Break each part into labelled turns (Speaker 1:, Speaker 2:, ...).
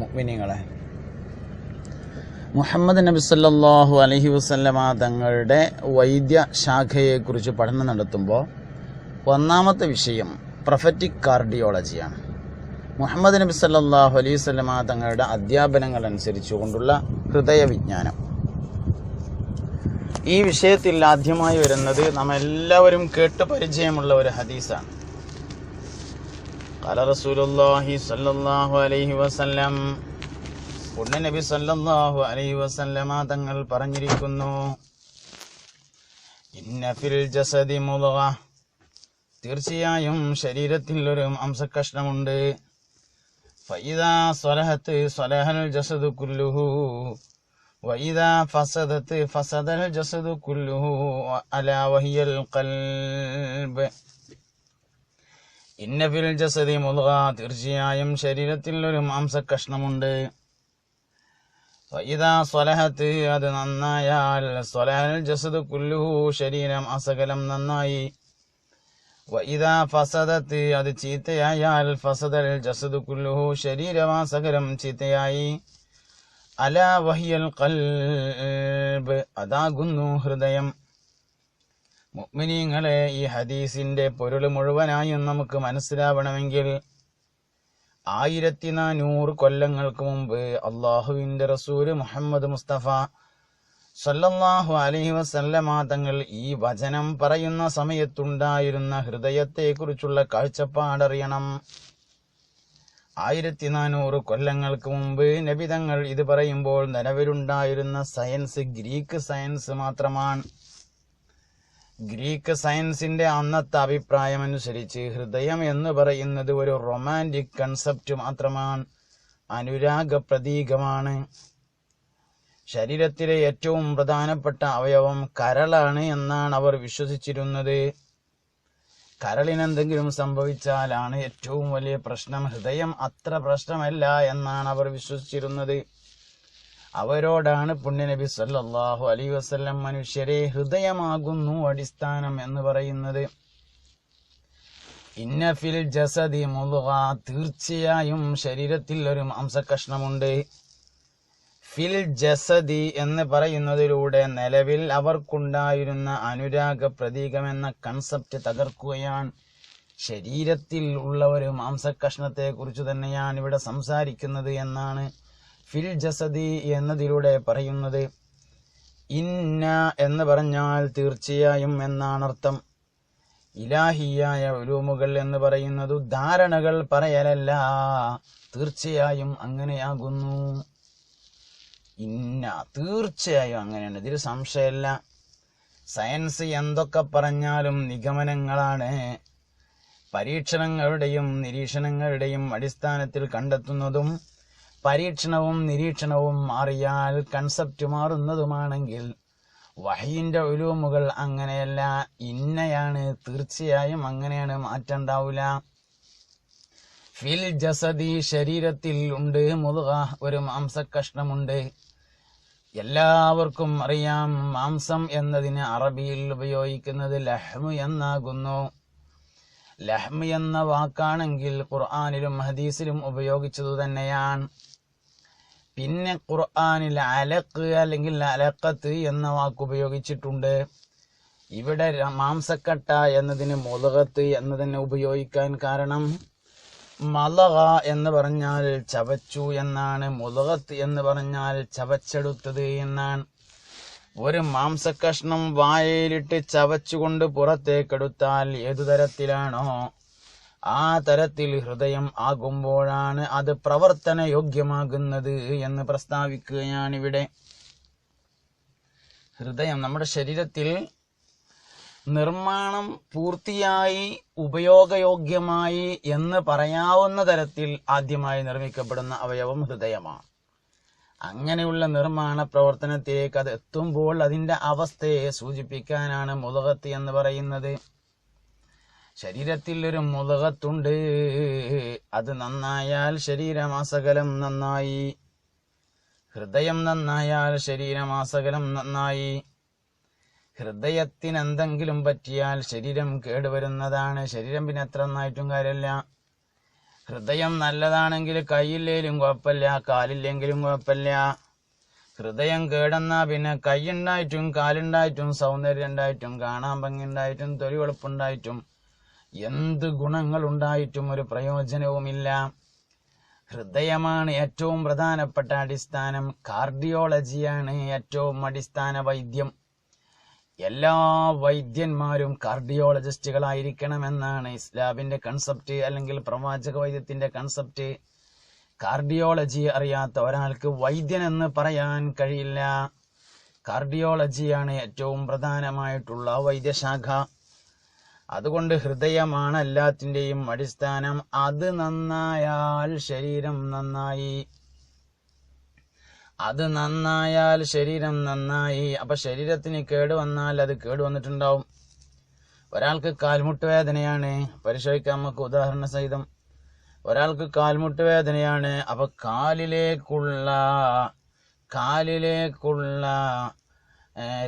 Speaker 1: മുഅ്മിനീങ്ങളെ. മുഹമ്മദ് നബി സല്ലാഹു അലഹി വസല്ലമ തങ്ങളുടെ വൈദ്യ ശാഖയെക്കുറിച്ച് പഠനം നടത്തുമ്പോൾ ഒന്നാമത്തെ വിഷയം പ്രൊഫറ്റിക് കാർഡിയോളജിയാണ് മുഹമ്മദ് നബി സല്ലാഹു അലൈഹി വസല്ലമ തങ്ങളുടെ അധ്യാപനങ്ങൾ അനുസരിച്ചുകൊണ്ടുള്ള ഹൃദയവിജ്ഞാനം. ഈ വിഷയത്തിൽ ആദ്യമായി വരുന്നത് നാം എല്ലാവരും കേട്ട് പരിചയമുള്ള ഒരു ഹദീസാണ്. قال رسول الله صلى الله عليه وسلم പുണ്യ നബി സല്ലല്ലാഹു അലൈഹി വസല്ലമ തങ്ങൾ പറഞ്ഞിരിക്കുന്നു ഇന്ന ഫിൽ ജസദി മുദ്ഗ തീർച്ചയായും ശരീരത്തിൽ ഒരു മാംസക്കഷ്ണമുണ്ട് ഫൈദാ സ്വലഹത്ത് സ്വലഹൽ ജസദു കുല്ലുഹു വൈദാ ഫസദത്ത് ഫസദൽ ജസദു കുല്ലുഹു അലാ വഹിയൽ ഖൽബ് ഇന്ന ജസതി മുദ്ഗ തീർച്ചയായും ശരീരത്തിൽ ഒരു മാംസക്കഷ്ണമുണ്ട്. ഇതാ സ്വലഹത്ത് അത് നന്നായാൽ സ്വലഹൽ ജസദ് കുല്ലുഹു ശരീരം അസകലം നന്നായി. വൈദാ ഫസദത്ത് അത് ചീത്തയായാൽ ഫസദൽ ജസദ് കുല്ലുഹു ശരീരം അസകലം ചീത്തയായി. അല വഹിയൽ ഖൽബ് അതാകുന്നു ഹൃദയം. മുഅ്മിനീങ്ങളെ ഈ ഹദീസിന്റെ പൊരുൾ മുഴുവനായും നമുക്ക് മനസ്സിലാവണമെങ്കിൽ ആയിരത്തി നാനൂറ് കൊല്ലങ്ങൾക്ക് മുമ്പ് അള്ളാഹുവിന്റെ റസൂൽ മുഹമ്മദ് മുസ്തഫ സല്ലല്ലാഹു അലൈഹി വസല്ലമ തങ്ങൾ ഈ വചനം പറയുന്ന സമയത്തുണ്ടായിരുന്ന ഹൃദയത്തെക്കുറിച്ചുള്ള കാഴ്ചപ്പാടറിയണം. ആയിരത്തി നാനൂറ് കൊല്ലങ്ങൾക്ക് മുമ്പ് നബിതങ്ങൾ ഇത് പറയുമ്പോൾ നിലവിലുണ്ടായിരുന്ന സയൻസ് ഗ്രീക്ക് സയൻസ് മാത്രമാണ്. ഗ്രീക്ക് സയൻസിന്റെ അന്നത്തെ അഭിപ്രായമനുസരിച്ച് ഹൃദയം എന്ന് പറയുന്നത് ഒരു റൊമാന്റിക് കൺസെപ്റ്റ് മാത്രമാണ്. അനുരാഗ പ്രതീകമാണ്. ശരീരത്തിലെ ഏറ്റവും പ്രധാനപ്പെട്ട അവയവം കരളാണ് എന്നാണ് അവർ വിശ്വസിച്ചിരുന്നത്. കരളിനെന്തെങ്കിലും സംഭവിച്ചാലാണ് ഏറ്റവും വലിയ പ്രശ്നം ഹൃദയം അത്ര പ്രശ്നമല്ല എന്നാണ് അവർ വിശ്വസിച്ചിരുന്നത്. അവരോടാണ് പുണ്യനബി സല്ലാഹു അലൈഹി വസ്ല്ലം മനുഷ്യരെ ഹൃദയമാകുന്നു അടിസ്ഥാനം എന്ന് പറയുന്നത്. ഇന്നഫിൽ ജസദി മുളുക തീർച്ചയായും ശരീരത്തിൽ ഒരു മാംസകഷ്ണമുണ്ട് ഫിൽ ജസദി എന്ന് പറയുന്നതിലൂടെ നിലവിൽ അവർക്കുണ്ടായിരുന്ന അനുരാഗ പ്രതീകം എന്ന കൺസെപ്റ്റ് തകർക്കുകയാണ്. ശരീരത്തിൽ ഉള്ള ഒരു മാംസകഷ്ണത്തെ കുറിച്ച് തന്നെയാണ് ഇവിടെ സംസാരിക്കുന്നത് എന്നാണ് ഫിൽ ജസദി എന്നതിലൂടെ പറയുന്നത് ഇന്ന എന്ന് പറഞ്ഞാൽ തീർച്ചയായും എന്നാണ് അർത്ഥം ഇലാഹിയായ ഉലൂമുകൾ എന്ന് പറയുന്നത് ധാരണകൾ പറയലല്ല. തീർച്ചയായും അങ്ങനെയാകുന്നു. ഇന്ന തീർച്ചയായും അങ്ങനെയാണ്. ഇതിൽ സംശയമല്ല സയൻസ് എന്തൊക്കെ പറഞ്ഞാലും നിഗമനങ്ങളാണ്. പരീക്ഷണങ്ങളുടെയും നിരീക്ഷണങ്ങളുടെയും അടിസ്ഥാനത്തിൽ കണ്ടെത്തുന്നതും പരീക്ഷണവും നിരീക്ഷണവും അറിയാൽ കൺസെപ്റ്റ് മാറുന്നതുമാണെങ്കിൽ വഹയിന്റെ ഉലൂമുകൾ അങ്ങനെയല്ല ഇന്നയാണ് തീർച്ചയായും അങ്ങനെയാണ് മാറ്റണ്ടാവൂല. ഫിൽ ജസദി ശരീരത്തിൽ ഉണ്ട് മുതുക ഒരു മാംസക്കഷ്ണമുണ്ട്. എല്ലാവർക്കും അറിയാം മാംസം എന്നതിന് അറബിയിൽ ഉപയോഗിക്കുന്നത് ലഹ്മു എന്നാകുന്നു. ലഹ്മു എന്ന വാക്കാണെങ്കിൽ ഖുർആാനിലും ഹദീസിലും ഉപയോഗിച്ചതു തന്നെയാണ്. പിന്നെ ഖുർആാനിൽ അലക്ക് അല്ലെങ്കിൽ അലക്കത്ത് എന്ന വാക്ക് ഉപയോഗിച്ചിട്ടുണ്ട്. ഇവിടെ മാംസക്കട്ട എന്നതിന് മുലകത്ത് എന്ന് തന്നെ ഉപയോഗിക്കാൻ കാരണം മലക എന്ന് പറഞ്ഞാൽ ചവച്ചു എന്നാണ് മുലകത്ത് എന്ന് പറഞ്ഞാൽ ചവച്ചെടുത്തത് എന്നാണ്. ഒരു മാംസക്കഷ്ണം വായയിലിട്ട് ചവച്ചുകൊണ്ട് പുറത്തേക്കെടുത്താൽ ഏതു തരത്തിലാണോ ആ തരത്തിൽ ഹൃദയം ആകുമ്പോഴാണ് അത് പ്രവർത്തന യോഗ്യമാകുന്നത് എന്ന് പ്രസ്താവിക്കുകയാണിവിടെ. ഹൃദയം നമ്മുടെ ശരീരത്തിൽ നിർമ്മാണം പൂർത്തിയായി ഉപയോഗയോഗ്യമായി എന്ന് പറയാവുന്ന തരത്തിൽ ആദ്യമായി നിർമ്മിക്കപ്പെടുന്ന അവയവം ഹൃദയമാണ്. അങ്ങനെയുള്ള നിർമ്മാണ പ്രവർത്തനത്തിലേക്ക് അത് എത്തുമ്പോൾ അതിന്റെ അവസ്ഥയെ സൂചിപ്പിക്കാനാണ് മുതകത്ത് എന്ന് പറയുന്നത്. ശരീരത്തിൽ ഒരു മുതകത്തുണ്ട്. അത് നന്നായാൽ ശരീരമാസകലം നന്നായി. ഹൃദയം നന്നായാൽ ശരീരമാസകലം നന്നായി. ഹൃദയത്തിന് എന്തെങ്കിലും പറ്റിയാൽ ശരീരം കേടുവരുന്നതാണ്. ശരീരം പിന്നെ എത്ര നന്നായിട്ടും കാര്യമല്ല. ഹൃദയം നല്ലതാണെങ്കിൽ കൈയില്ലേലും കുഴപ്പമില്ല കാലില്ലെങ്കിലും കുഴപ്പമില്ല. ഹൃദയം കേടെന്നാ പിന്നെ കൈയുണ്ടായിട്ടും കാലുണ്ടായിട്ടും സൗന്ദര്യം ഉണ്ടായിട്ടും കാണാൻ ഭംഗി ഉണ്ടായിട്ടും തൊലി വെളുപ്പുണ്ടായിട്ടും എന്ത് ഗുണങ്ങൾ ഉണ്ടായിട്ടും ഒരു പ്രയോജനവുമില്ല. ഹൃദയമാണ് ഏറ്റവും പ്രധാനപ്പെട്ട അടിസ്ഥാനം. കാർഡിയോളജിയാണ് ഏറ്റവും അടിസ്ഥാന വൈദ്യം. എല്ലാ വൈദ്യന്മാരും കാർഡിയോളജിസ്റ്റുകളായിരിക്കണമെന്നാണ് ഇസ്ലാമിന്റെ കൺസെപ്റ്റ് അല്ലെങ്കിൽ പ്രവാചക വൈദ്യത്തിന്റെ കൺസെപ്റ്റ് കാർഡിയോളജി അറിയാത്ത ഒരാൾക്ക് വൈദ്യൻ എന്ന് പറയാൻ കഴിയില്ല. കാർഡിയോളജിയാണ് ഏറ്റവും പ്രധാനമായിട്ടുള്ള വൈദ്യശാഖ. അതുകൊണ്ട് ഹൃദയമാണ് എല്ലാത്തിന്റെയും അടിസ്ഥാനം. അത് നന്നായാൽ ശരീരം നന്നായി. അത് നന്നായാൽ ശരീരം നന്നായി. അപ്പൊ ശരീരത്തിന് കേട് വന്നാൽ അത് കേട് വന്നിട്ടുണ്ടാവും. ഒരാൾക്ക് കാൽമുട്ട് വേദനയാണ് പരിശോധിക്കാം നമുക്ക് ഉദാഹരണ സഹിതം. ഒരാൾക്ക് കാൽമുട്ട് വേദനയാണ് അപ്പൊ കാലിലേക്കുള്ള കാലിലേക്കുള്ള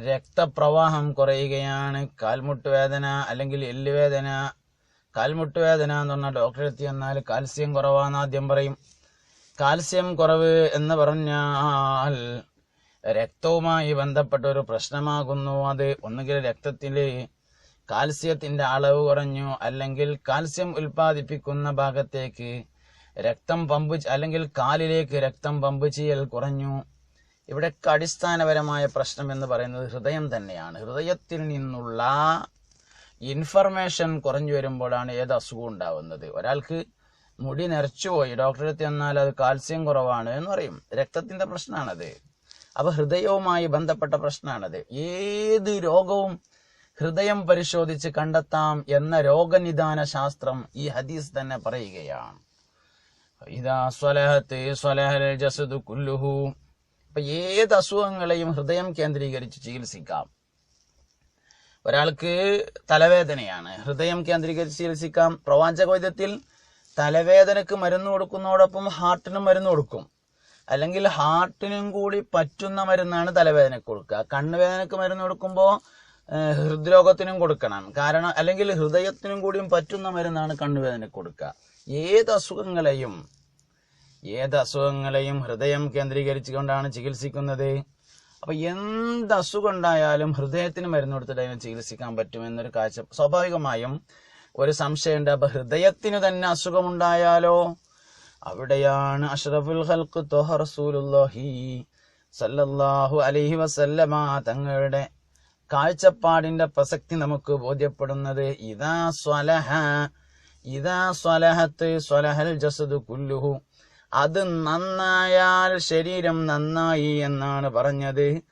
Speaker 1: രക്തപ്രവാഹം കുറയുകയാണ് കാൽമുട്ട് വേദന അല്ലെങ്കിൽ എല്ല് വേദന കാൽമുട്ട് വേദന എന്ന് പറഞ്ഞാൽ ഡോക്ടറെ എത്തി വന്നാൽ കാൽസ്യം കുറവാന്ന് ആദ്യം പറയും. കാൽസ്യം കുറവ് എന്ന് പറഞ്ഞാൽ രക്തവുമായി ബന്ധപ്പെട്ട ഒരു പ്രശ്നമാകുന്നു. അത് ഒന്നുകിൽ രക്തത്തിൽ കാൽസ്യത്തിന്റെ അളവ് കുറഞ്ഞു അല്ലെങ്കിൽ കാൽസ്യം ഉൽപ്പാദിപ്പിക്കുന്ന ഭാഗത്തേക്ക് രക്തം പമ്പ് അല്ലെങ്കിൽ കാലിലേക്ക് രക്തം പമ്പ് ചെയ്യൽ കുറഞ്ഞു. ഇവിടെ അടിസ്ഥാനപരമായ പ്രശ്നം എന്ന് പറയുന്നത് ഹൃദയം തന്നെയാണ്. ഹൃദയത്തിൽ നിന്നുള്ള ഇൻഫർമേഷൻ കുറഞ്ഞു വരുമ്പോഴാണ് ഏത് അസുഖം ഉണ്ടാവുന്നത്. ഒരാൾക്ക് മുടി നരച്ചുപോയി ഡോക്ടറെ ചെന്നാൽ അത് കാൽസ്യം കുറവാണ് എന്ന് പറയും. രക്തത്തിന്റെ പ്രശ്നമാണത് അപ്പൊ ഹൃദയവുമായി ബന്ധപ്പെട്ട പ്രശ്നമാണത് ഏത് രോഗവും ഹൃദയം പരിശോധിച്ച് കണ്ടെത്താം എന്ന രോഗനിദാന ശാസ്ത്രം ഈ ഹദീസ് തന്നെ പറയുകയാണ്. ഇതാ സ്വലഹത്ത് സ്വലഹൽ ജസദു കുല്ലുഹു അപ്പൊ ഏത് അസുഖങ്ങളെയും ഹൃദയം കേന്ദ്രീകരിച്ച് ചികിത്സിക്കാം. ഒരാൾക്ക് തലവേദനയാണ് ഹൃദയം കേന്ദ്രീകരിച്ച് ചികിത്സിക്കാം. പ്രവാചകവൈദ്യത്തിൽ തലവേദനക്ക് മരുന്ന് കൊടുക്കുന്നതോടൊപ്പം ഹാർട്ടിനും മരുന്ന് കൊടുക്കും. അല്ലെങ്കിൽ ഹാർട്ടിനും കൂടി പറ്റുന്ന മരുന്നാണ് തലവേദനക്ക് കൊടുക്കുക. കണ്ണുവേദനക്ക് മരുന്ന് കൊടുക്കുമ്പോൾ ഹൃദ്രോഗത്തിനും കൊടുക്കണം. കാരണം അല്ലെങ്കിൽ ഹൃദയത്തിനും കൂടിയും പറ്റുന്ന മരുന്നാണ് കണ്ണുവേദനക്ക് കൊടുക്കുക. ഏത് അസുഖങ്ങളെയും ഏത് അസുഖങ്ങളെയും ഹൃദയം കേന്ദ്രീകരിച്ചുകൊണ്ടാണ് ചികിത്സിക്കുന്നത്. അപ്പൊ എന്ത് അസുഖം ഉണ്ടായാലും ഹൃദയത്തിന് മരുന്ന് കൊടുത്തിട്ട് അതിനെ ചികിത്സിക്കാൻ പറ്റുമെന്നൊരു കാഴ്ച. സ്വാഭാവികമായും ഒരു സംശയമുണ്ട്. അപ്പൊ ഹൃദയത്തിന് തന്നെ അസുഖമുണ്ടായാലോ? അവിടെയാണ് അഷ്റഫുൽ ഹൽക്ക് ത്വഹ റസൂലുള്ളാഹി സല്ലല്ലാഹു അലൈഹി വസല്ലമ തങ്ങളുടെ കാഴ്ചപ്പാടിന്റെ പ്രസക്തി നമുക്ക് ബോധ്യപ്പെടുന്നത്. ഇതാ സ്വലഹ ഇതാ സ്വലഹത്ത് സ്വലഹൽ ജസദു കുല്ലുഹു. അത് നന്നായാൽ ശരീരം നന്നായി എന്നാണ് പറഞ്ഞത്.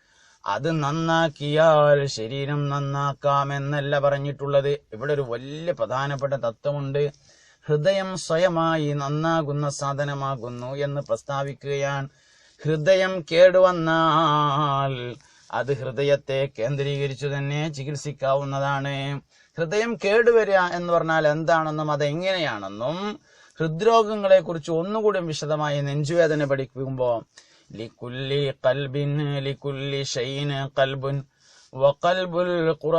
Speaker 1: അത് നന്നാക്കിയാൽ ശരീരം നന്നാക്കാമെന്നല്ല പറഞ്ഞിട്ടുള്ളത്. ഇവിടെ ഒരു വലിയ പ്രധാനപ്പെട്ട തത്വമുണ്ട്. ഹൃദയം സ്വയമായി നന്നാകുന്ന സാധനമാകുന്നു എന്ന് പ്രസ്താവിക്കുകയാണ്. ഹൃദയം കേടുവന്നാൽ അത് ഹൃദയത്തെ കേന്ദ്രീകരിച്ചു തന്നെ ചികിത്സിക്കാവുന്നതാണ്. ഹൃദയം കേടുവരിക എന്ന് പറഞ്ഞാൽ എന്താണെന്നും അതെങ്ങനെയാണെന്നും ഹൃദ്രോഗങ്ങളെ കുറിച്ച് ഒന്നുകൂടി വിശദമായി നെഞ്ചുവേദന പഠിക്കുമ്പോൾ ലിക്കുല്ലി കൽബിൻ ലിക്കുല്ലി ഷൈൻ കൽബുൻ വഖൽബുൽ ഖുറ